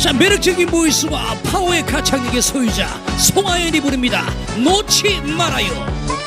자 매력적인 보이스와 파워의 가창력의 소유자 송하연이 부릅니다. 놓지 말아요.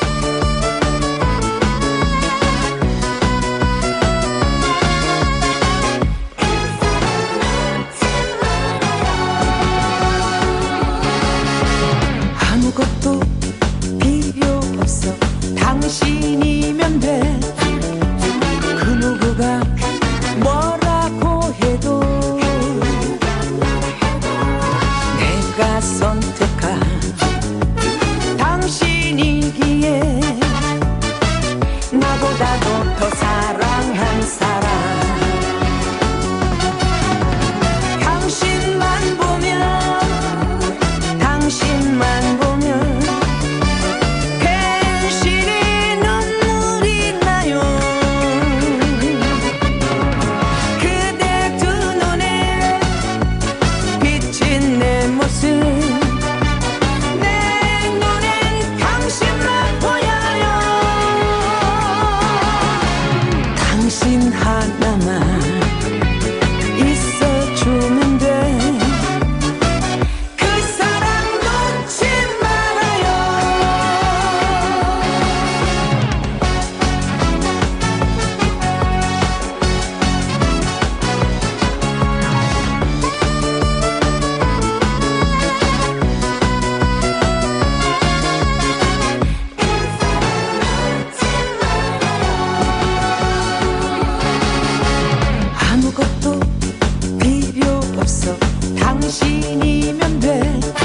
없어. 당신이면 돼.